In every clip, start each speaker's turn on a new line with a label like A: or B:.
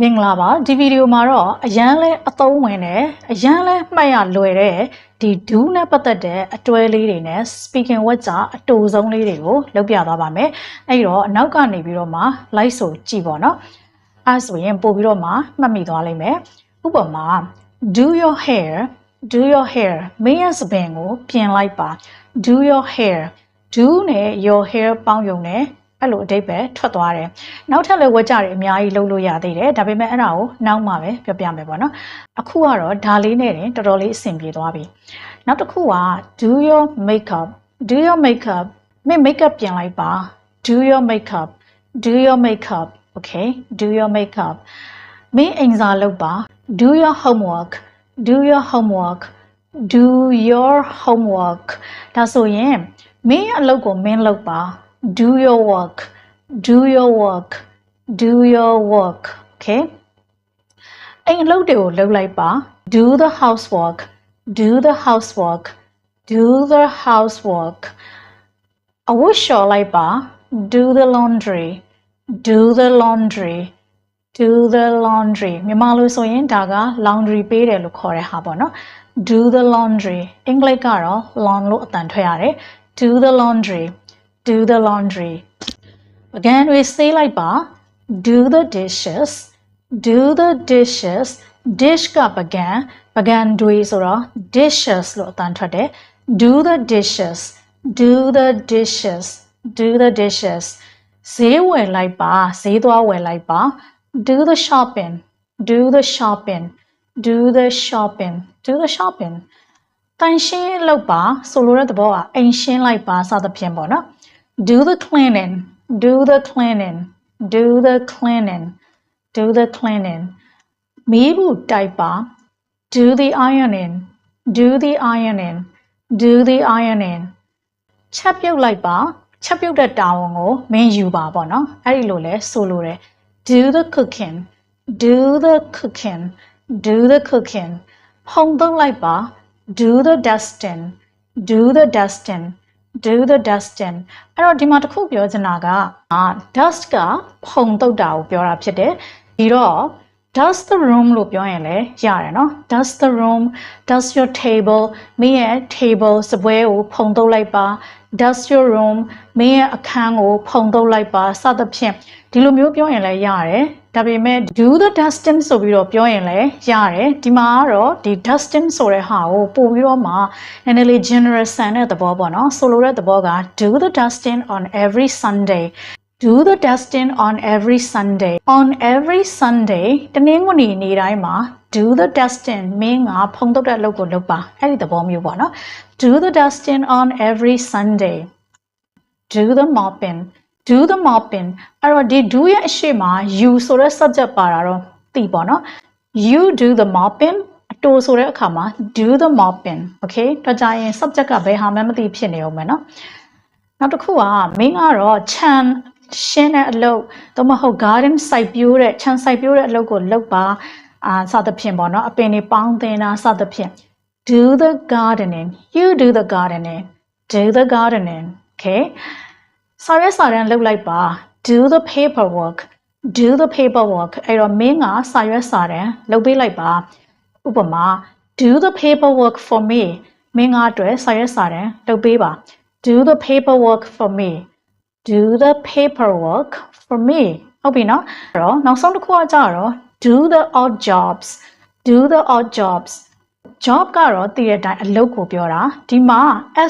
A: မင်္ဂလာပါဒီဗီဒီယိုမှာတော့အရန်လဲအသုံးဝင်တယ်အရန်လဲမှတ်ရလွယ်တဲ့ဒီ do နဲ့ပတ်သက်တဲ့အတွဲလေးတွေနဲ့ speaking word ကြအတူဆုံးလေးတွေကိုလုပ်ပြသွားပါမယ်အဲ့တော့အနောက်ကနေပြီးတော့မှ like ဆိုကြည့်ပါတော့အဲဆိုရင်ပို့ပြီးတော့မှမှတ်မိသွားလိမ့်မယ်ဥပမာ do your hair do your hair မင်းရဲ့စပင်ကိုပြင်လိုက်ပါ do your hair do နဲ့ your hair ပေါင်းယုံနဲ့ အဲ့လိုအတိတ်ပဲထွက်သွားတယ်။နောက်ထပ်လည်းဝက်ကြတွေအများကြီးလုပ်လို့ရသေးတယ်။ဒါပေမဲ့အဲ့ဒါကိုနောက်မှပဲပြောပြမယ်ပေါ့နော်။အခုကတော့ဒါလေးနဲ့တင်တော်တော်လေးအဆင်ပြေသွားပြီ။နောက်တစ်ခုက do your makeup do your makeup မင်း makeup ပြင်လိုက်ပါ do your makeup do your makeup okay do your makeup မင်းအိမ်စာလုပ်ပါ do your homework do your homework do your homework ဒါဆိုရင်မင်းအလုပ်ကိုမင်းလုပ်ပါ do your work do your work do your work okay အိမ်အလုပ်တွေကိုလုပ်လိုက်ပါ do the housework do the housework do the housework အဝတ်လျှော်လိုက်ပါ do the laundry do the laundry do the laundry မြန်မာလိုဆိုရင်ဒါက laundry ပေးတယ်လို့ခေါ်တဲ့ဟာပေါ့နော် do the laundry အင်္ဂလိပ်ကတော့ lawn လို့အတန်ထွက်ရတယ် do the laundry do the laundry ပကံတွေဆေးလိုက်ပါ do the dishes do the dishes dish ကပကံပကံတွေဆိုတော့ dishes လို့အတန်ထွက်တယ် do the dishes do the dishes do the dishes ဈေးဝယ်လိုက်ပါဈေးသွားဝယ်လိုက်ပါ do the shopping do the shopping do the shopping do the shopping တန်ရှင်းလုပ်ပါဆိုလိုတဲ့သဘောကအိမ်ရှင်းလိုက်ပါစသဖြင့်ပေါ့နော် do the cleaning do the cleaning do the cleaning do the cleaning မီးဘူးတိုက်ပါ do the ironing do the ironing do the ironing ချက်ပြုတ်လိုက်ပါချက်ပြုတ်တဲ့တာဝန်ကိုမင်းယူပါပေါ့နော်အဲ့ဒီလိုလဲဆိုလိုတယ် do the cooking do the cooking do the cooking ဖုံသုံးလိုက်ပါ do the dusting do the dusting do the dusting အဲ့တော့ဒီမှာတစ်ခုပြောချင်တာကအာ dust ကဖုံတုတ်တာကိုပြောတာဖြစ်တယ်ဒီတော့ dust the room လို့ပြောရင်လည်းရတယ်เนาะ dust the room dust your table မင်းရဲ့ table စပွဲကိုဖုံတုတ်လိုက်ပါ dust your room မင်းရဲ့အခန်းကိုဖုံတုတ်လိုက်ပါစသဖြင့်ဒီလိုမျိုးပြောရင်လည်းရတယ် ဒါပေမဲ့ do the dusting ဆိုပြီးတော့ပြောရင်လည်းရတယ်ဒီမှာကတော့ဒီ dusting ဆိုတဲ့ဟာကိုပို့ပြီးတော့မှနည်းနည်းလေး general ဆန်တဲ့သဘောပေါ့နော်ဆိုလိုတဲ့သဘောက do the dusting on every sunday do the dusting on every sunday on every sunday တနင်္ဂနွေနေ့တိုင်းမှာ do the dusting မင်းကဖုံးထုတ်တဲ့အလုပ်ကိုလုပ်ပါအဲ့ဒီသဘောမျိုးပေါ့နော် do the dusting on every sunday do the mopping do the mopping အဲ့တော့ဒီ do ရဲ့အရှိမ you ဆိုတဲ့ subject ပါတာတော့သိပေါ့နော် you do the mopping အတူဆိုတဲ့အခါမှာ do the mopping okay တော့ကြရင် subject ကဘယ်ဟာမှမသိဖြစ်နေအောင်မယ်နော်နောက်တစ်ခုကမင်းကတော့ခြံရှင်းတဲ့အလုပ်သို့မဟုတ် garden site ပြိုးတဲ့ခြံ site ပြိုးတဲ့အလုပ်ကိုလုပ်ပါအာစသဖြင့်ပေါ့နော်အပင်တွေပေါင်းသင်တာစသဖြင့် do the gardening you do the gardening do the gardening okay စာရွက်စာတမ်းလုပ်လိုက်ပါ do the paperwork do the paperwork အဲ့တော့မင်းကစာရွက်စာတမ်းလုပ်ပေးလိုက်ပါဥပမာ do the paperwork for me မင်းကအတွက်စာရွက်စာတမ်းလုပ်ပေးပါ do the paperwork for me do the paperwork for me ဟုတ်ပြီနော်အဲ့တော့နောက်ဆုံးတစ်ခုကကြတော့ do the odd jobs do the odd jobs job ကတော့တည်တဲ့အတိုင်းအလုပ်ကိုပြောတာဒီမှာ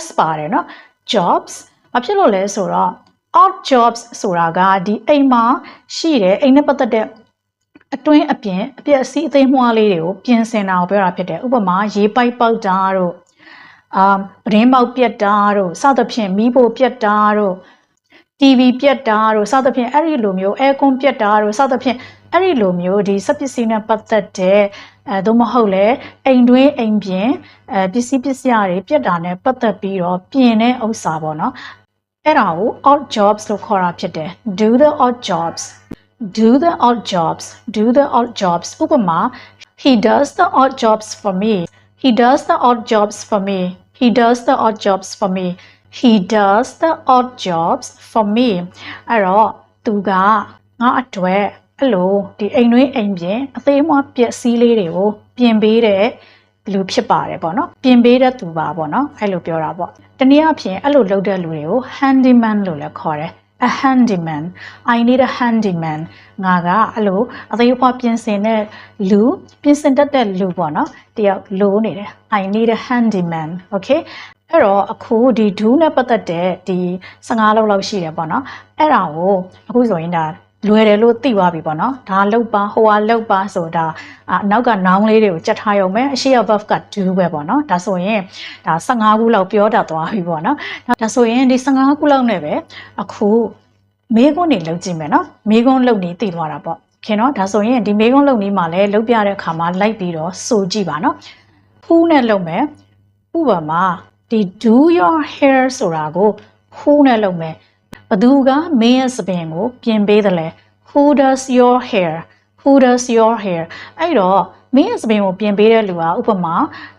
A: s ပါတယ်နော် jobs ဘာဖြစ်လို့လဲဆိုတော့ odd jobs ဆိုတာကဒီအိမ်မှာရှိတဲ့အိမ်နဲ့ပတ်သက်တဲ့အတွင်းအပြင်အပြည့်အစည်းအသိမွှားလေးတွေကိုပြင်ဆင်တာကိုပြောတာဖြစ်တယ်ဥပမာရေပိုက်ပေါက်တာတို့အာပရင်းပေါက်ပြက်တာတို့စသဖြင့်မီးပိုပြက်တာတို့ TV ပြက်တာတို့စသဖြင့်အဲ့ဒီလိုမျိုး air con ပြက်တာတို့စသဖြင့်အဲ့ဒီလိုမျိုးဒီစက်ပစ္စည်းနဲ့ပတ်သက်တဲ့အဲသို့မဟုတ်လဲအိမ်တွင်းအိမ်ပြင်အဲပစ္စည်းပစ္စယတွေပြက်တာနဲ့ပတ်သက်ပြီးတော့ပြင်တဲ့ဥစ္စာပေါ့နော် အဲ့ဒါကို odd jobs လို့ခေါ်တာဖြစ်တယ် do the odd jobs do the odd jobs do the odd jobs ဥပမာ he does the odd jobs for me he does the odd jobs for me he does the odd jobs for me he does the odd jobs for me အဲ့တော့သူကငါအတွက်အဲ့လိုဒီအိမ်တွင်းအိမ်ပြင်အသေးအမွှားပျက်စီးလေးတွေကိုပြင်ပေးတဲ့လူဖြစ်ပါတယ်ပေါ့နော် ပြင်ပေးတဲ့သူပါပေါ့နော်အဲ့လိုပြောတာပေါ့ တနည်းအားဖြင့်အဲ့လိုလုပ်တဲ့လူတွေကို handyman လို့လည်းခေါ်တယ် a handyman i need a handyman ငါကအဲ့လိုအသေးအဖွားပြင်ဆင်တဲ့လူပြင်ဆင်တတ်တဲ့လူပေါ့နော်တယောက်လိုနေတယ် i need a handyman okay အဲ့တော့အခုဒီ do နဲ့ပတ်သက်တဲ့ဒီ15လောက်လောက်ရှိတယ်ပေါ့နော်အဲ့ဒါကိုအခုဆိုရင်ဒါ လွယ်တယ်လို့သိသွားပြီပေါ့နော်ဒါလောက်ပါဟိုဟာလောက်ပါဆိုတာအနောက်က noun လေးတွေကိုကြက်ထားရုံပဲအရှိရ verb က do ပဲပေါ့နော်ဒါဆိုရင်ဒါ15ခုလောက်ပြောတတ်သွားပြီပေါ့နော်ဒါဆိုရင်ဒီ15ခုလောက်နဲ့ပဲအခုမေးခွန်းတွေလုပ်ကြည့်မယ်နော်မေးခွန်းလုပ်နေသိသွားတာပေါ့ခင်နော်ဒါဆိုရင်ဒီမေးခွန်းလုပ်နေမှာလဲလုပ်ပြတဲ့အခါမှာလိုက်ပြီးတော့စိုးကြည့်ပါနော်ဖူးနဲ့လုပ်မယ်ဥပမာဒီ do your hair ဆိုတာကိုဖူးနဲ့လုပ်မယ် ဘသူကမင်းရဲ့စပင်ကိုပြင်ပေးတယ်လဲ who does your hair who does your hair အဲ့တော့မင်းရဲ့စပင်ကိုပြင်ပေးတဲ့လူကဥပမာ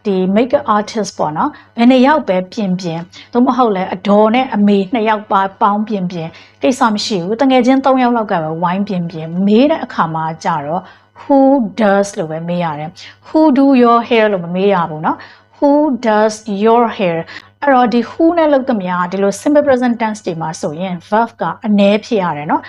A: ဒီ makeup artist ပေါ့နော်ဘယ်နှစ်ယောက်ပဲပြင်ပြင်သို့မဟုတ်လဲအဒေါ်နဲ့အမေနှစ်ယောက်ပါပေါင်းပြင်ပြင်ကိစ္စမရှိဘူးတငယ်ချင်း၃ယောက်လောက်ကပဲဝိုင်းပြင်ပြင်မေးတဲ့အခါမှာကြတော့ who does လို့ပဲမေးရတယ် who do your hair လို့မမေးရဘူးเนาะ who does your hair အဲ့တော့ဒီ who နဲ့လုပ်သမျှဒီလို simple present tense တွေမှာဆိုရင် verb ကအနည်းဖြစ်ရတယ်เนาะ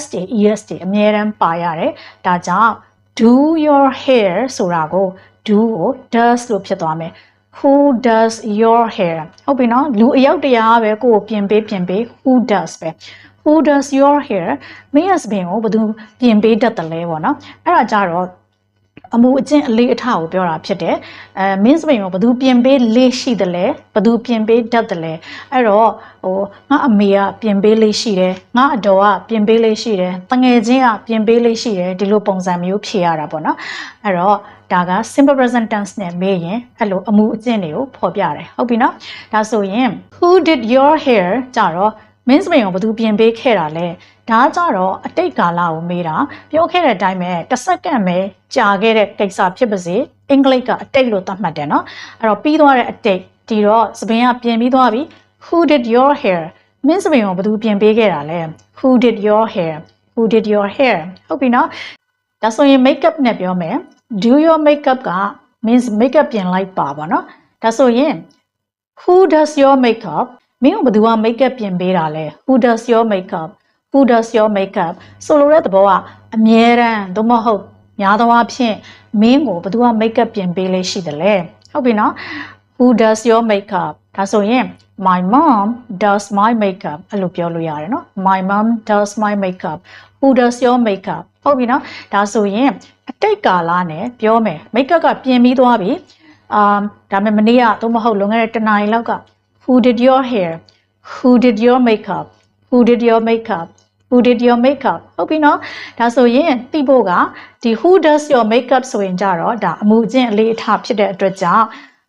A: s တွေ es တွေအမြဲတမ်းပါရတယ်ဒါကြောင့် do your hair ဆိုတာကို do ကို does လို့ဖြစ်သွားမယ် who does your hair ဟုတ်ပြီနော်လူအယောက်တရားပဲကိုကိုပြင်ပေးပြင်ပေး who does ပဲ who does your hair မင်းရဲ့စပင်ကိုဘယ်သူပြင်ပေးတတ်တယ်လဲပေါ့နော်အဲ့ဒါကြတော့ အမှုအကျင့်အလေးအထကိုပြောတာဖြစ်တယ်အဲမင်းစပင်ကိုဘယ်သူပြင်ပေးလေးရှိတယ်လဲဘယ်သူပြင်ပေးတတ်တယ်လဲအဲ့တော့ဟိုငါအမေကပြင်ပေးလေးရှိတယ်ငါအတော်ကပြင်ပေးလေးရှိတယ်တငယ်ချင်းကပြင်ပေးလေးရှိတယ်ဒီလိုပုံစံမျိုးဖြေရတာပေါ့နော်အဲ့တော့ဒါက simple present tense နဲ့မေးရင်အဲ့လိုအမှုအကျင့်တွေကိုဖော်ပြတယ်ဟုတ်ပြီနော်ဒါဆိုရင် who did your hair ကြတော့ မင်းစပင်ကိုဘယ်သူပြင်ပေးခဲ့တာလဲဒါကြတော့အတိတ်ကာလကိုမေးတာပြောခဲ့တဲ့အတိုင်းပဲတစ်စက္ကန့်ပဲကြာခဲ့တဲ့ကိစ္စဖြစ်ပါစေအင်္ဂလိပ်ကအတိတ်လို့သတ်မှတ်တယ်နော်အဲ့တော့ပြီးသွားတဲ့အတိတ်ဒီတော့စပင်ကပြင်ပြီးသွားပြီ who did your hair မင်းစပင်ကိုဘယ်သူပြင်ပေးခဲ့တာလဲ who did your hair who did your hair ဟုတ်ပြီနော်ဒါဆိုရင် makeup နဲ့ပြောမယ် do your makeup က means makeup ပြင်လိုက်ပါပါနော်ဒါဆိုရင် who does your makeup မင်းကဘယ်သူက makeup ပြင်ပေးတာလဲ who does your makeup who does your makeup ဆိုလိုတဲ့သဘောကအမြဲတမ်းသို့မဟုတ်များသောအားဖြင့်မင်းကိုဘယ်သူက makeup ပြင်ပေးလေးရှိတယ်လဲဟုတ်ပြီနော် who does your makeup ဒါဆိုရင် my mom does my makeup အဲ့လိုပြောလို့ရတယ်နော် my mom does my makeup who does your makeup ဟုတ်ပြီနော်ဒါဆိုရင်အတိတ်ကာလနဲ့ပြောမယ် makeup ကပြင်ပြီးသွားပြီအာဒါပေမဲ့မနေ့ကသို့မဟုတ်လွန်ခဲ့တဲ့တစ်နာရီလောက်က who did your hair who did your makeup who did your makeup who did your makeup ဟုတ်ပြီနော်ဒါဆိုရင်သိဖို့ကဒီ who does your makeup ဆိုရင်ကြတော့ဒါအမှုအကျင့်အလေးအထားဖြစ်တဲ့အတွက်ကြောင့်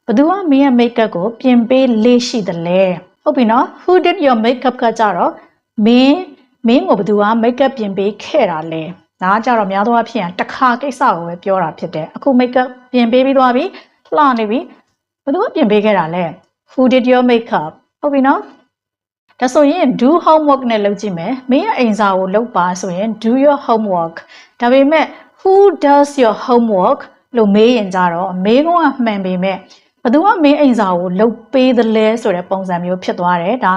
A: ဘယ်သူကမင်းရဲ့ makeup ကို ပြင်ပေးလေးရှိသလဲဟုတ်ပြီနော် who did your makeup ကကြတော့မင်းမင်းကိုဘယ်သူက makeup ပြင်ပေးခဲ့တာလဲဒါကကြတော့များသောအားဖြင့်တစ်ခါကိစ္စကိုပဲပြောတာဖြစ်တယ်အခု makeup ပြင်ပေးပြီးသွားပြီလှနေပြီဘယ်သူကပြင်ပေးခဲ့တာလဲ who did your makeup ဟုတ်ပြီနော်ဒါဆိုရင် do homework နဲ့လုပ်ကြည့်မယ်မင်းရဲ့အိမ်စာကိုလုပ်ပါဆိုရင် do your homework ဒါပေမဲ့ who does your homework လို့မေးရင်ကြတော့မေးခွန်းကမှန်ပေမဲ့ဘသူကမင်းအိမ်စာကိုလုပ်ပေးသလဲဆိုတဲ့ပုံစံမျိုးဖြစ်သွားတယ်ဒါ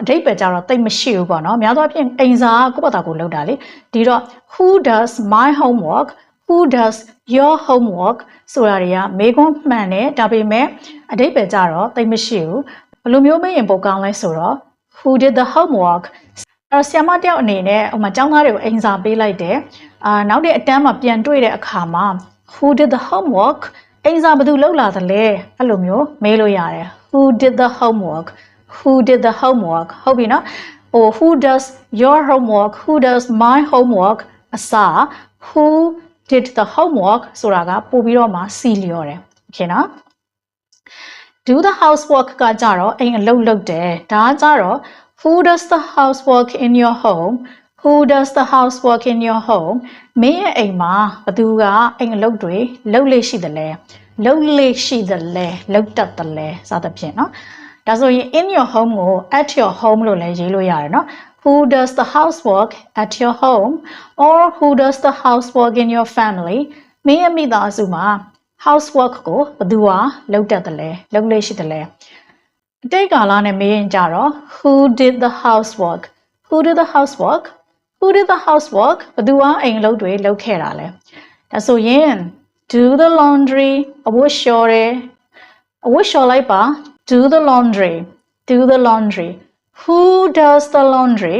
A: အဓိပ္ပာယ်ကြတော့တိတ်မရှိဘူးပေါ့နော်များသောအားဖြင့်အိမ်စာကကိုယ့်ဘာသာကိုလုပ်တာလေဒီတော့ who does my homework who does your homework ဆိုတာတွေကမေးခွန်းမှန်တယ်ဒါပေမဲ့အဓိပ္ပာယ်ကြတော့တိတ်မရှိဘူးဘယ်လိုမျိုးမေးရင်ပိုကောင်းလဲဆိုတော့ who did the homework အဲ့တော့ဆ iam တယောက်အနေနဲ့ဟိုမှာကျောင်းသားတွေကိုအိမ်စာပေးလိုက်တယ်အာနောက်တဲ့အတန်းမှာပြန်တွေ့တဲ့အခါမှာ who did the homework အိမ်စာဘယ်သူလုပ်လာသလဲအဲ့လိုမျိုးမေးလို့ရတယ် who did the homework who did the homework ဟုတ်ပြီနော်ဟို who does your homework who does my homework အစား who did the homework ဆိုတာကပို့ပြီးတော့မှစီလျော်တယ်โอเคနော် do the housework ကကြတော့အိမ်အလုပ်လုပ်တယ်ဒါကကြတော့ who does the housework in your home who does the housework in your home မင်းရဲ့အိမ်မှာဘသူကအိမ်အလုပ်တွေလုပ်လေ့ရှိတယ်လဲလုပ်လေ့ရှိတယ်လဲလုပ်တတ်တယ်လဲစသဖြင့်เนาะဒါဆိုရင် in your home ကို at your home လို့လည်းရေးလို့ရတယ်เนาะ who does the housework at your home or who does the housework in your family မင်းရဲ့မိသားစုမှာ housework ကိုဘယ်သူကလုပ်တတ်တယ်လဲလုပ်လို့ရှိတယ်လဲအတိတ်ကာလနဲ့မေးရင်ကြတော့ who did the housework who did the housework who did the housework ဘယ်သူကအိမ်လုပ်တွေလုပ်ခဲ့တာလဲဒါဆိုရင် do the laundry အဝတ်လျှော်တယ်အဝတ်လျှော်လိုက်ပါ do the laundry do the laundry who does the laundry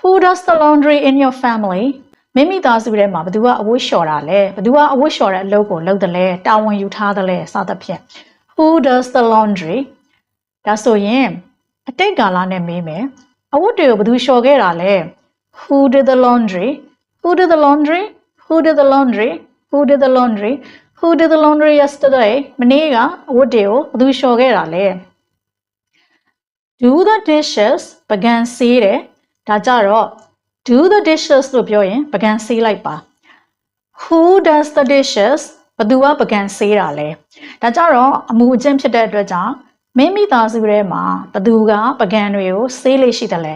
A: who does the laundry in your family မိမိသားစုထဲမှာဘယ်သူကအဝတ်လျှော်တာလဲဘယ်သူကအဝတ်လျှော်တဲ့အလုပ်ကိုလုပ်တယ်လဲတာဝန်ယူထားတယ်လဲစသဖြင့် who does the laundry ဒါဆိုရင်အတိတ်ကာလနဲ့မေးမယ်အဝတ်တွေကိုဘယ်သူလျှော်ခဲ့တာလဲ who did the laundry who did the laundry who did the laundry who did the laundry who did the laundry yesterday မနေ့ကအဝတ်တွေကိုဘယ်သူလျှော်ခဲ့တာလဲ do the dishes ပကံဆေးတယ်ဒါကြတော့ do the dishes လို့ပြောရင်ပကံဆေးလိုက်ပါ who does the dishes ဘသူကပကံဆေးတာလဲဒါကြတော့အမှုအကျင့်ဖြစ်တဲ့အတွက်ကြောင့်မိမိသားစုထဲမှာဘသူကပကံတွေကိုဆေးလေးရှိတယ်လဲ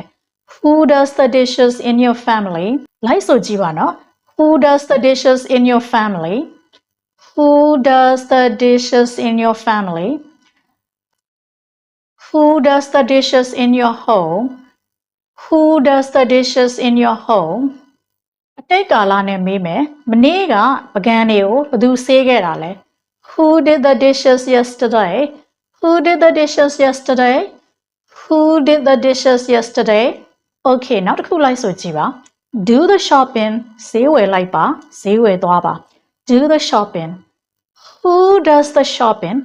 A: who does the dishes in your family လိုက်ဆိုကြည့်ပါနော် who does the dishes in your family who does the dishes in your family Who does the dishes in your home? Who does the dishes in your home? အတိတ်ကာလနဲ့မေးမယ်မနေ့ကပကံတွေကိုဘယ်သူဆေးခဲ့တာလဲ Who did the dishes yesterday? Who did the dishes yesterday? Who did the dishes yesterday? Okay နောက်တစ်ခုလိုက်ဆိုကြည့်ပါ Do the shopping ဈေးဝယ်လိုက်ပါဈေးဝယ်သွားပါ Do the shopping Who does the shopping?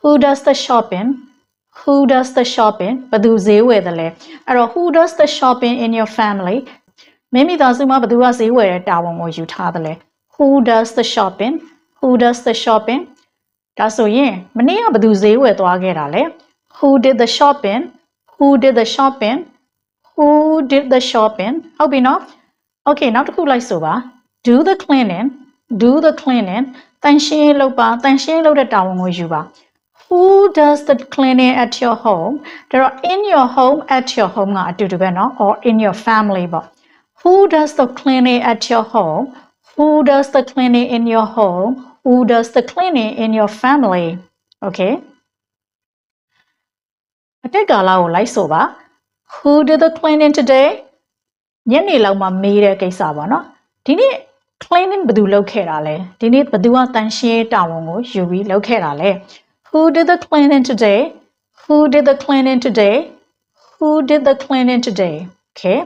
A: Who does the shopping? Who does the shopping ဘယ်သူဈေးဝယ်တယ်လဲအဲ့တော့ who does the shopping in your family မိမိသားစုမှာဘယ်သူကဈေးဝယ်တဲ့တာဝန်ကိုယူထားတယ်လဲ who does the shopping who does the shopping ဒါဆိုရင်မနေ့ကဘယ်သူဈေးဝယ်သွားခဲ့တာလဲ who did the shopping who did the shopping who did the shopping ဟုတ်ပြီနော် okay နောက်တစ်ခုလိုက်ဆိုပါ do the cleaning do the cleaning တန်ရှင်းရေးလုပ်ပါတန်ရှင်းရေးလုပ်တဲ့တာဝန်ကိုယူပါ Who does the cleaning at your home ဒါတော့ in your home at your home ကအတူတူပဲเนาะ or in your family ပေါ့ Who does the cleaning at your home Who does the cleaning in your home Who does the cleaning in your family Okay အတက်ကာလကိုလိုက်ဆိုပါ Who did the cleaning today ညနေလောက်မှမေးတဲ့ကိစ္စပါเนาะဒီနေ့ cleaning ဘယ်သူလုပ်ခဲ့တာလဲဒီနေ့ဘယ်သူကတန်ရှင်းတာဝန်ကိုယူပြီးလုပ်ခဲ့တာလဲ Who did the cleaning today? Who did the cleaning today? Who did the cleaning today? Okay.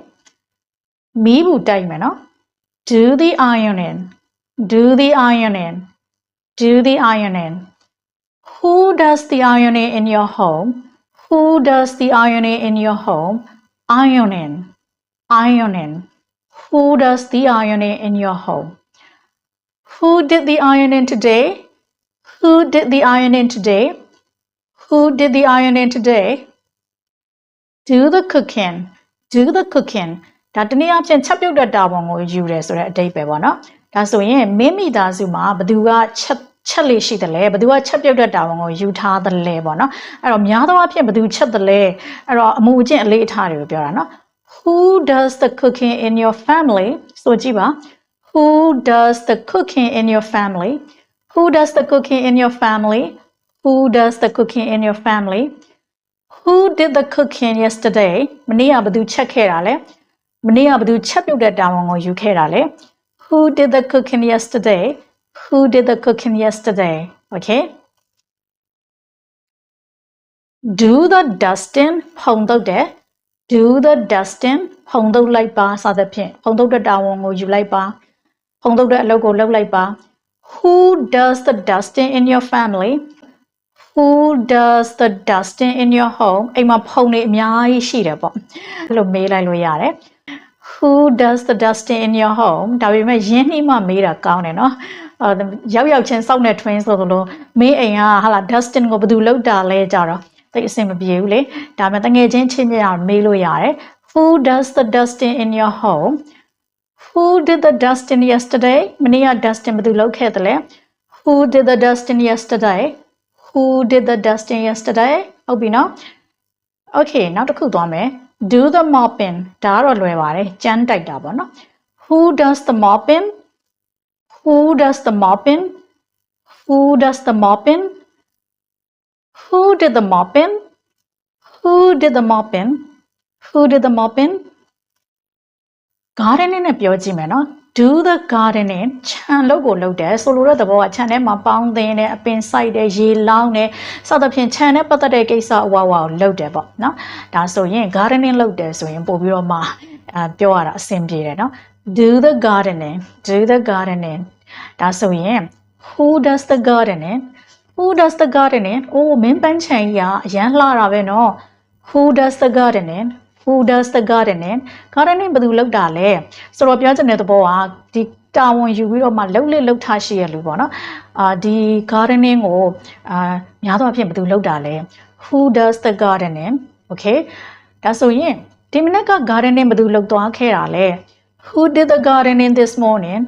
A: မီးဘူးတိုက်မယ်နော် Do the ironing. Do the ironing. Do the ironing. Who does the ironing in your home? Who does the ironing in your home? Ironing. Ironing. Who does the ironing in your home? Who did the ironing today? Who did the ironing today? Who did the ironing today? Do the cooking. Do the cooking. ဒါတနည်းအားဖြင့်ချက်ပြုတ်တဲ့တာဝန်ကိုယူတယ်ဆိုတဲ့အဓိပ္ပာယ်ပေါ့နော်။ဒါဆိုရင်မင်းမိသားစုမှာဘသူကချက်ချက်လေးရှိတယ်လဲဘသူကချက်ပြုတ်တဲ့တာဝန်ကိုယူထားတယ်လဲပေါ့နော်။အဲ့တော့များသောအားဖြင့်ဘသူချက်တယ်လဲအဲ့တော့အမှုအကျင့်အလေးအထားတွေကိုပြောတာနော်။ Who does the cooking in your family? ဆိုကြည့်ပါ။ Who does the cooking in your family? Who does the cooking in your family? Who does the cooking in your family? Who did the cooking yesterday? မနေ့ကဘယ်သူချက်ခဲ့တာလဲမနေ့ကဘယ်သူချက်ပြုတ်တဲ့တာဝန်ကိုယူခဲ့တာလဲ Who did the cooking yesterday? Who did the cooking yesterday? Okay? Do the dusting ဖုံတုတ်တယ် Do the dusting ဖုံတုတ်လိုက်ပါစသဖြင့်ဖုံတုတ်တဲ့တာဝန်ကိုယူလိုက်ပါဖုံတုတ်တဲ့အလုပ်ကိုလုပ်လိုက်ပါ Who does the dusting in your family? Who does the dusting in your home? အိမ်မှာဖုံတွေအများကြီးရှိတယ်ပေါ့အဲ့လိုမေးလိုက်လို့ရတယ် Who does the dusting in your home? ဒါပေမဲ့ရင်းနှီးမှမေးတာကောင်းတယ်နော်အဲရောက်ရောက်ချင်းစောက်နေ twin ဆိုသလိုမေးအိမ်ကဟာလာ dusting ကိုဘယ်သူလုပ်တာလဲကြတော့သိအဆင်မပြေဘူးလေဒါပေမဲ့တငယ်ချင်းချင်းချင်းမေးလို့ရတယ် Who does the dusting in your home? Who did the dusting yesterday? မနေ့က dusting ဘယ်သူလုပ်ခဲ့တယ်လဲ Who did the dusting yesterday? Who did the dusting yesterday? ဟုတ်ပြီနော် Okay နောက်တစ်ခုသွားမယ် do the mopping ဒါကတော့လွယ်ပါတယ်ကြမ်းတိုက်တာပေါ့နော် who does the mopping who does the mopping who does the mopping who did the mopping who did the mopping who did the mopping gardening နဲ့ပြောကြည့်မယ်နော် do the gardening ခြံလုပ်ကိုလုပ်တယ်ဆိုလိုတဲ့သဘောကခြံထဲမှာပေါင်းသင်းတယ်အပင်စိုက်တယ်ရေလောင်းတယ်စသဖြင့်ခြံနဲ့ပတ်သက်တဲ့ကိစ္စအဝဝကိုလုပ်တယ်ပေါ့နော်ဒါဆိုရင် gardening လုပ်တယ်ဆိုရင်ပို့ပြီးတော့မှအဲပြောရတာအဆင်ပြေတယ်နော် do the gardening do the gardening ဒါဆိုရင် who does the gardening who does the gardening အိုးမင်းပန်းချန်ကြီးကအရန်လှတာပဲနော် who does the gardening who does the gardening gardening ဘယ်သူလုပ်တာလဲဆိုတော့ပြောချင်တဲ့သဘောကဒီတာဝန်ယူပြီးတော့မှလှုပ်လေလှုပ်ထားရှိရလူပေါ့နော်အာဒီ gardening ကိုအာများသောအားဖြင့်ဘယ်သူလုပ်တာလဲ who does the gardening okay ဒါဆိုရင်ဒီမနက်က gardening ဘယ်သူလုပ်သွားခဲ့တာလဲ who did the gardening this morning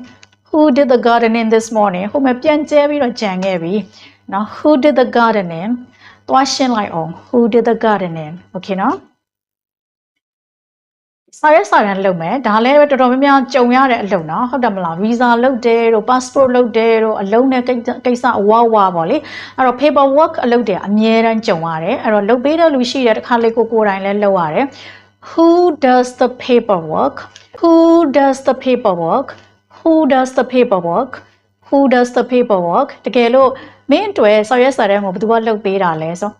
A: who did the gardening this morning ဟိုမှာပြန်ကျဲပြီးတော့ကြံခဲ့ပြီနော် who did the gardening သွားရှင်းလိုက်အောင် who did the gardening okay နော် စာရဲစာရန်လုပ်မယ်ဒါလည်းပဲတော်တော်များများကြုံရတဲ့အလုပ်နော်ဟုတ်တယ်မလား visa လုပ်တယ်တို့ passport လုပ်တယ်တို့အလုံးနဲ့ကိစ္စအဝဝပေါ့လေအဲ့တော့ paper work အလုပ်တွေအများတန်းကြုံရတယ်အဲ့တော့လုပ်ပေးတဲ့လူရှိတယ်တစ်ခါလေကိုကိုယ်တိုင်လည်းလုပ်ရတယ် who does the paperwork who does the paperwork who does the paperwork who does the paperwork တကယ်လို့မင်းအတွက်စာရွက်စာတမ်းကိုဘယ်သူကလုပ်ပေးတာလဲဆို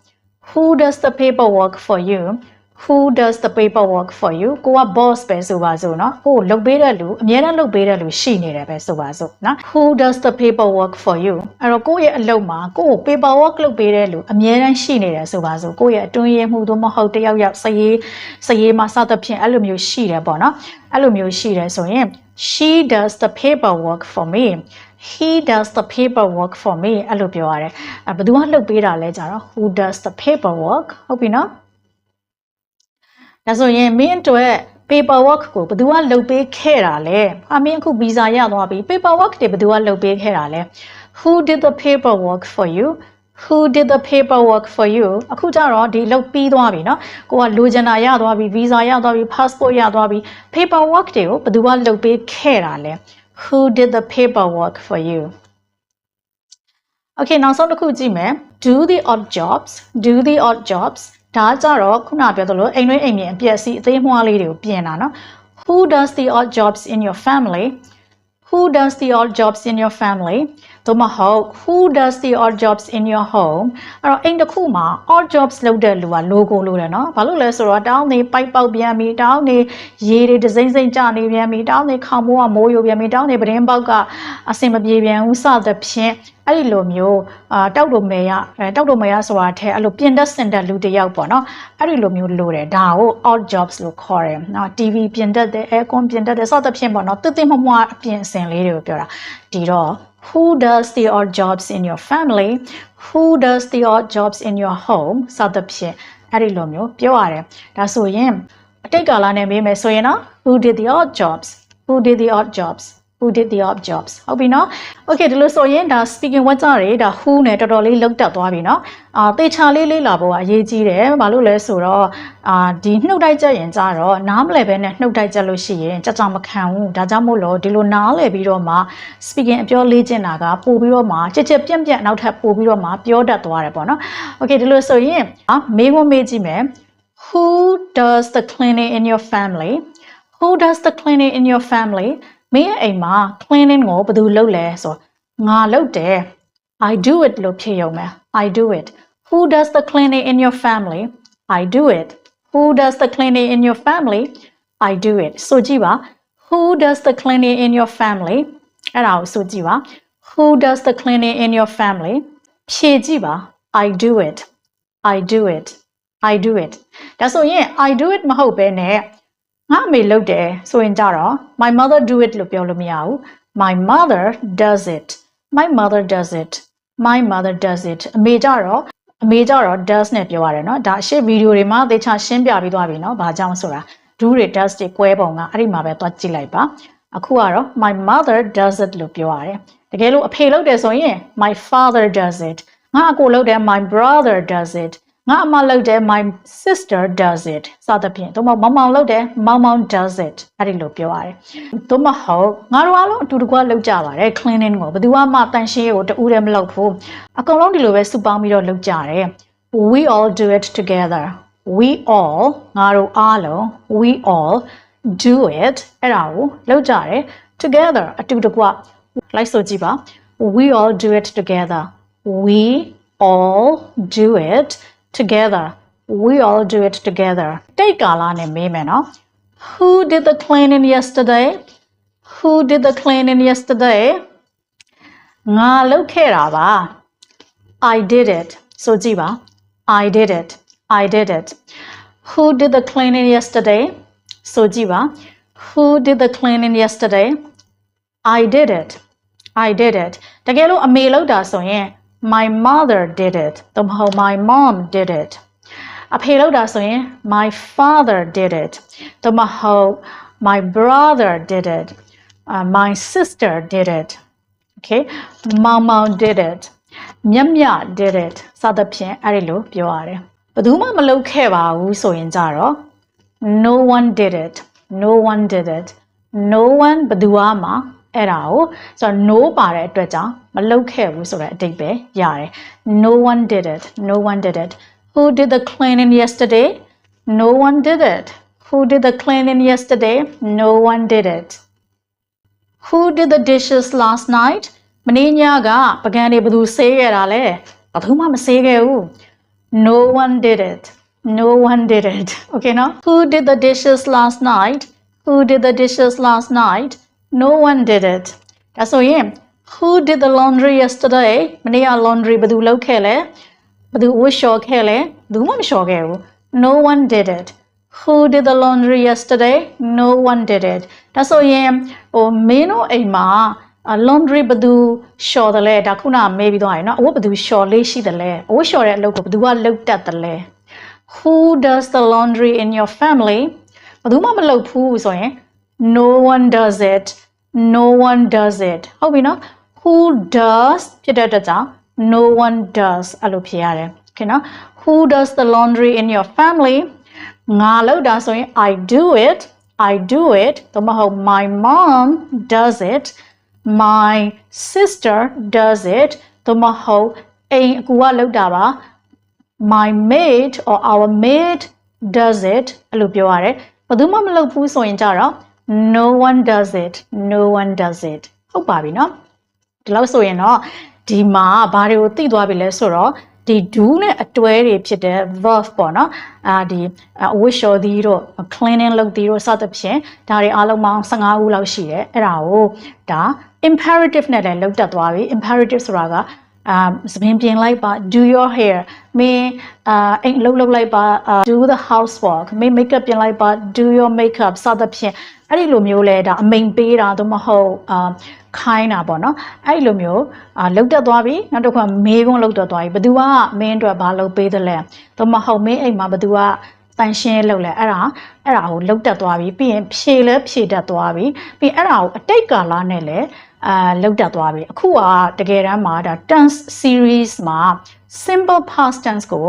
A: who does the paperwork for you who does the paperwork for you ကိုက boss ပဲဆိုပါစို့เนาะကိုကိုလုပ်ပေးတဲ့လူအများနဲ့လုပ်ပေးတဲ့လူရှိနေတယ်ပဲဆိုပါစို့เนาะ who does the paperwork for you အဲ့တော့ကိုယ့်ရဲ့အလုပ်မှာကိုကို paperwork လုပ်ပေးတဲ့လူအများတန်းရှိနေတယ်ဆိုပါစို့ကိုယ့်ရဲ့အတွင်းရေးမှုသို့မဟုတ်တယောက်ယောက်စရေးစရေးမှာစသဖြင့်အဲ့လိုမျိုးရှိတယ်ပေါ့เนาะအဲ့လိုမျိုးရှိတယ်ဆိုရင် she does the paperwork for me he does the paperwork for me အဲ့လိုပြောရတယ်အဲဘယ်သူကလုပ်ပေးတာလဲကြတော့ who does the paperwork ဟုတ်ပြီနော် ဒါဆိုရင်မင်းအတွက် paperwork ကိုဘယ်သူကလုပ်ပေးခဲ့တာလဲအမင်းအခု visa ရသွားပြီ paperwork တွေဘယ်သူကလုပ်ပေးခဲ့တာလဲ who did the paperwork for you who did the paperwork for you အခုကျတော့ဒီလုပ်ပြီးသွားပြီเนาะကိုကလိုချင်တာရသွားပြီ visa ရသွားပြီ passport ရသွားပြီ paperwork တွေကိုဘယ်သူကလုပ်ပေးခဲ့တာလဲ who did the paperwork for you Okay နောက်ဆုံးတစ်ခုကြည့်မယ် do the odd jobs do the odd jobs ဒါကြတော့ခုနပြောသလိုအိမ်တွင်းအိမ်မြင်အပျက်စီးအသေးမွှားလေးတွေကိုပြင်တာနော် Who does the odd jobs in your family? Who does the odd jobs in your family? သို့မဟုတ် who does the odd jobs in your home အဲ့တော့အိမ်တစ်ခုမှာ odd jobs လုပ်တဲ့လူက logo လို့တယ်နော်ဘာလို့လဲဆိုတော့တောင်းနေပိုက်ပေါက်ပြန်ပြီတောင်းနေရေတွေဒစိမ့်စိမ့်ကျနေပြန်ပြီတောင်းနေခေါင်မိုးကမိုးယိုပြန်ပြီတောင်းနေပဒင်းပေါက်ကအစင်မပြေပြန်ဘူးစသဖြင့်အဲ့ဒီလိုမျိုးအာတောက်တော်မေရအဲတောက်တော်မေရဆိုတာထဲအဲ့လိုပြင်တက်စင်တက်လူတစ်ယောက်ပေါ့နော်အဲ့ဒီလိုမျိုးလိုတယ်ဒါကို odd jobs လို့ခေါ်တယ်နော် TV ပြင်တက်တယ် aircon ပြင်တက်တယ်စသဖြင့်ပေါ့နော်တစ်သိမမွားအပြင်အစင်လေးတွေကိုပြောတာဒီတော့ who does the odd jobs in your family who does the odd jobs in your home စသဖြင့်အဲ့ဒီလိုမျိုးပြောရတယ်ဒါဆိုရင်အတိတ်ကာလနဲ့မေးမယ်ဆိုရင်တော့ who did the odd jobs who did the odd jobs Who did the odd jobs ဟုတ်ပြီနော် okay ဒီလိုဆိုရင်ဒါ speaking word ကြတွေဒါ who နဲ့တော်တော်လေးလောက်တက်သွားပြီနော်အာတေချာလေးလေးလာဖို့ကအရေးကြီးတယ်ဘာလို့လဲဆိုတော့အာဒီနှုတ်တိုက်ချက်ရင်ကြတော့နားမလဲပဲနဲ့နှုတ်တိုက်ချက်လို့ရှိရင်ကြကြမခံဘူးဒါကြောင့်မို့လို့ဒီလိုနားလဲပြီးတော့မှ speaking အပြောလေးကျင်တာကပို့ပြီးတော့မှကြက်ကြက်ပြန့်ပြန့်နောက်ထပ်ပို့ပြီးတော့မှပြောတတ်သွားတယ်ပေါ့နော် okay ဒီလိုဆိုရင်အာမေးခွန်းမေးကြည့်မယ် who does the cleaning in your family who does the cleaning in your family မင်းရဲ့အိမ်မှာ cleaning ကိုဘယ်သူလုပ်လဲဆိုငါလုပ်တယ် I do it လို့ဖြေရုံပဲ I do it Who does the cleaning in your family I do it Who does the cleaning in your family I do it ဆိုကြည့်ပါ Who does the cleaning in your family အဲ့ဒါကိုဆိုကြည့်ပါ Who does the cleaning in your family ဖြေကြည့်ပါ I do it I do it I do it ဒါဆိုရင် I do it မဟုတ်ဘဲနဲ့ ငါအမေလုပ်တယ်ဆိုရင်ကြတော့ my mother do it လို့ပြောလို့မရဘူး my mother does it my mother does it my mother does it အမေကြတော့အမေကြတော့ does နဲ့ပြောရတယ်เนาะဒါအရှိဗီဒီယိုတွေမှာသေချာရှင်းပြပြီးသွားပြီเนาะဘာကြောင့်ဆိုတာ do တွေ does တွေကွဲပုံကအဲ့ဒီမှာပဲသွားကြည့်လိုက်ပါအခုကတော့ my mother does it လို့ပြောရတယ်တကယ်လို့အဖေလုပ်တယ်ဆိုရင် my father does it ငါအကိုလုပ်တယ် my brother does it ငါအမလုပ်တယ် my sister does it စသဖြင့်သို့မဟုတ်မောင်မောင်လုပ်တယ်မောင်မောင် does it အဲ့ဒီလိုပြောရတယ်သို့မဟုတ်ငါတို့အားလုံးအတူတကွလုပ်ကြပါတယ် cleaning ကိုဘယ်သူမှတန်ရှင်းရေးကိုတူးတယ်မလုပ်ဘူးအကုန်လုံးဒီလိုပဲစုပေါင်းပြီးတော့လုပ်ကြတယ် we all do it together we all ငါတို့အားလုံး we all do it အဲ့ဒါကိုလုပ်ကြတယ် together အတူတကွလိုက်ဆိုကြည့်ပါ we all do it together we all do it together we all do it together တိတ်ကာလနဲ့မေးမယ်နော် who did the cleaning yesterday who did the cleaning yesterday ငါလုပ်ခဲ့တာပါ I did it ဆိုကြည့်ပါ I did it I did it who did the cleaning yesterday ဆိုကြည့်ပါ who did the cleaning yesterday I did it I did it တကယ်လို့အမေလုပ်တာဆိုရင် My mother did it သို့မဟုတ် my mom did it အဖေလုပ်တာဆိုရင် my father did it သို့မဟုတ် my brother did it uh, my sister did it okay မောင်မောင် did it မြတ်မြ did it စသဖြင့်အဲ့ဒီလိုပြောရတယ်ဘယ်သူမှမလုပ်ခဲ့ပါဘူးဆိုရင်ကြတော့ no one did it no one did it no one ဘယ်သူမှ အဲ့ဒါကိုဆိုတော့ no ပါတဲ့အတွက်ကြောင့်မလုပ်ခဲ့ဘူးဆိုတဲ့အတိတ်ပဲရတယ် no one did it no one did it who did the cleaning yesterday no one did it who did the cleaning yesterday no one did it who did the dishes last night မင်းညကပကံတွေဘယ်သူဆေးခဲ့တာလဲဘယ်သူမှမဆေးခဲ့ဘူး no one did it no one did it okay နော် who did the dishes last night who did the dishes last night No one did it. ဒါဆိုရင် who did the laundry yesterday? မနေ့က laundry ဘယ်သူလုပ်ခဲ့လဲ။ဘယ်သူဝတ်လျှော်ခဲ့လဲ။ဘူးမှမလျှော်ခဲ့ဘူး။ No one did it. Who did the laundry yesterday? No one did it. ဒါဆိုရင်ဟိုမင်းတို့အိမ်မှာ laundry ဘယ်သူလျှော်တယ်လဲ။ဒါခုနကမေးပြီးသွားရင်နော်။အဝတ်ဘယ်သူလျှော်လေးရှိတယ်လဲ။အဝတ်လျှော်တဲ့အလုပ်ကိုဘယ်သူကလုပ်တတ်တယ်လဲ။ Who does the laundry in your family? ဘယ်သူမှမလုပ်ဘူးဆိုရင် no one does it no one does it ဟုတ်ပြီနော် who does ဖြစ်တဲ့အတွက်ကြောင့် no one does အဲ့လိုဖြစ်ရတယ် okay နော် who does the laundry in your family ငါလုပ်တာဆိုရင် I do it I do it သို့မဟုတ် my mom does it my sister does it သို့မဟုတ်အိမ်အကူကလုပ်တာပါ my maid or our maid does it အဲ့လိုပြောရတယ်ဘယ်သူမှမလုပ်ဘူးဆိုရင်ကြတော့ no one does it no one does it ဟုတ်ပါပြီเนาะဒီလောက်ဆိုရင်တော့ဒီမှာဘာတွေကိုသိသွားပြီလဲဆိုတော့ဒီ do နဲ့အတွဲတွေဖြစ်တဲ့ verb ပေါ့နော်အာဒီအဝတ်လျှော်သည်တို့ cleaning လုပ်သည်တို့စသဖြင့်ဒါတွေအားလုံးပေါင်း15ခုလောက်ရှိတယ်အဲ့ဒါကိုဒါ imperative နဲ့လည်းလုပ်တတ်သွားပြီ imperative ဆိုတာကအာစပင်ပြင်လိုက်ပါ do your hair မင်းအာအိမ်လှုပ်လှုပ်လိုက်ပါ do the housework မင်း makeup ပြင်လိုက်ပါ do your makeup စသဖြင့် အဲ့ဒီလိုမျိုးလဲဒါအမိန်ပေးတာသို့မဟုတ်အာခိုင်းတာပေါ့နော်အဲ့ဒီလိုမျိုးအာလှုပ်တက်သွားပြီနောက်တစ်ခါမေးခွန်းလှုပ်တက်သွားပြီဘယ်သူကမင်းအတွက်ဘာလုပ်ပေးသလဲသို့မဟုတ်မင်းအိမ်မှာဘယ်သူကတန်ရှင်းလုပ်လဲအဲ့ဒါအဲ့ဒါကိုလှုပ်တက်သွားပြီပြီးရင်ဖြေလဲဖြေတက်သွားပြီပြီးအဲ့ဒါကိုအတိတ်ကာလနဲ့လဲအာလောက်တက်သွားပြီအခုကတကယ်တမ်းမှာဒါ tense series မှာ simple past tense ကို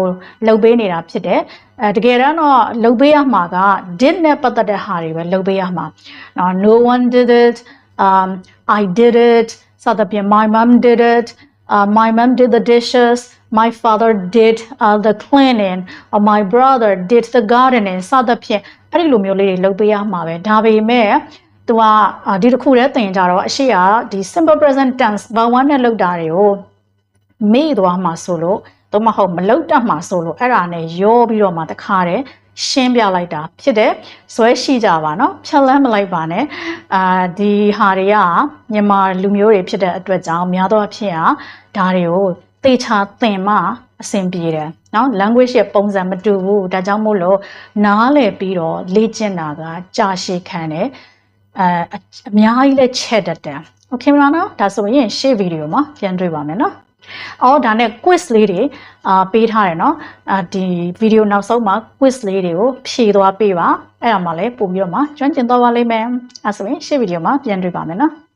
A: လုပ်ပေးနေတာဖြစ်တယ် အဲတကယ်တမ်းတော့လုပ်ပေးရမှာက did နဲ့ပတ်သက်တဲ့ဟာတွေပဲလုပ်ပေးရမှာနော် no one did it um i did it စသဖြင့် my mom did it uh, my mom did the dishes my father did uh, the cleaning or my brother did the gardening စသဖြင့်အဲ့ဒီလိုမျိုးလေးတွေလုပ်ပေးရမှာပဲဒါပေမဲ့သူကဒီတစ်ခုတည်းသင်ကြတော့အရှိကဒီ simple present tense ဘာဝနဲ့လုပ်တာတွေကိုမေ့သွားမှာဆိုလို့ တော့မဟုတ်မလုပ်တတ်မှာဆိုလို့အဲ့ဒါနဲ့ရောပြီးတော့မှတခါတည်းရှင်းပြလိုက်တာဖြစ်တယ်ဇွဲရှိကြပါเนาะဖြတ်လန်းမလိုက်ပါနဲ့အာဒီဟာတွေကမြန်မာလူမျိုးတွေဖြစ်တဲ့အတွက်ကြောင့်များသောအားဖြင့်ဟာဒါတွေကိုသေချာသင်မှအဆင်ပြေတယ်เนาะ language ရဲ့ပုံစံမတူဘူးဒါကြောင့်မို့လို့နားလည်ပြီးတော့လေ့ကျင့်တာကကြာရှည်ခံတယ်အဲအများကြီးလဲချက်တတ်တယ်โอเคမလားနော်ဒါဆိုရင်ရှေ့ဗီဒီယိုမှာပြန်တွေ့ပါမယ်နော် ။အော်ဒါနဲ့ quiz လေးတွေအာပေးထားတယ်နော်။အာဒီဗီဒီယိုနောက်ဆုံးမှာ quiz လေးတွေကိုဖြေသွားပေးပါ။အဲ့ဒါမှလည်းပို့ပြီးတော့မှကျွမ်းကျင်သွားပါလိမ့်မယ်။အဲ့ဆိုရင်ရှေ့ဗီဒီယိုမှာပြန်တွေ့ပါမယ်နော်။